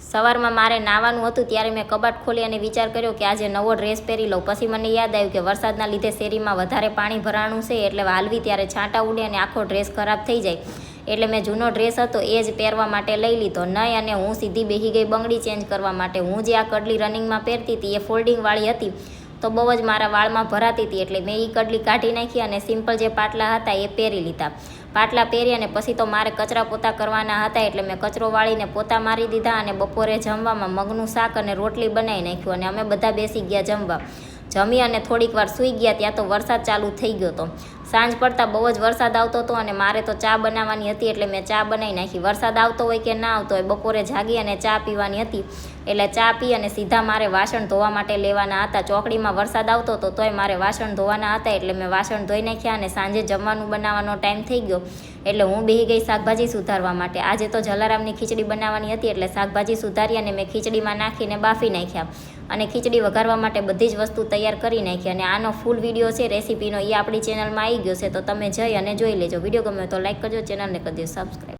સવારમાં મારે નાવાનું હતું ત્યારે મેં કબાટ ખોલી અને વિચાર કર્યો કે આજે નવો ડ્રેસ પહેરી લઉં. પછી મને યાદ આવ્યું કે વરસાદના લીધે શેરીમાં વધારે પાણી ભરાણું છે એટલે હાલવી ત્યારે છાંટા ઉડે અને આખો ડ્રેસ ખરાબ થઈ જાય. એટલે મેં જૂનો ડ્રેસ હતો એ જ પહેરવા માટે લઈ લીધો. નહીં અને હું સીધી બેહી ગઈ બંગડી ચેન્જ કરવા માટે. હું જે આ કડલી રનિંગમાં પહેરતી હતી એ ફોલ્ડિંગવાળી હતી. તો બહુ જ મારા વાળમાં ભરાતી હતી એટલે મેં એ કડલી કાઢી નાખી અને સિમ્પલ જે પાટલા હતા એ પહેરી લીધા. પાટલા પહેરી અને પછી તો મારે કચરા પોતા કરવાના હતા એટલે મેં કચરો વાળીને પોતા મારી દીધા અને બપોરે જમવામાં મગનું શાક અને રોટલી બનાવી નાખ્યું અને અમે બધા બેસી ગયા જમવા. જમી અને થોડીક વાર સૂઈ ગયા, ત્યાં તો વરસાદ ચાલુ થઈ ગયો હતો. સાંજ પડતા બહુ જ વરસાદ આવતો હતો અને મારે તો ચા બનાવવાની હતી એટલે મેં ચા બનાવી નાખી. વરસાદ આવતો હોય કે ના આવતો હોય, બપોરે જાગી અને ચા પીવાની હતી. એટલે ચા પી અને સીધા મારે વાસણ ધોવા માટે લેવાના હતા. ચોકડીમાં વરસાદ આવતો હતો તોય મારે વાસણ ધોવાના હતા એટલે મેં વાસણ ધોઈ નાખ્યા અને સાંજે જમવાનું બનાવવાનો ટાઈમ થઈ ગયો. એટલે હું બેહી ગઈ શાકભાજી સુધારવા માટે. આજે તો જલારામની ખીચડી બનાવવાની હતી એટલે શાકભાજી સુધારી અને મેં ખીચડીમાં નાખીને બાફી નાખ્યા. અને ખીચડી વઘારવા માટે બધી જ વસ્તુ તૈયાર કરી નાખી. અને આનો ફૂલ વીડિયો છે રેસીપીનો એ આપણી ચેનલમાં આવી ગયો છે તો તમે જઈ અને જોઈ લેજો. વીડિયો ગમે તો લાઈક કરજો ચેનલને કરી દો સબસ્ક્રાઈબ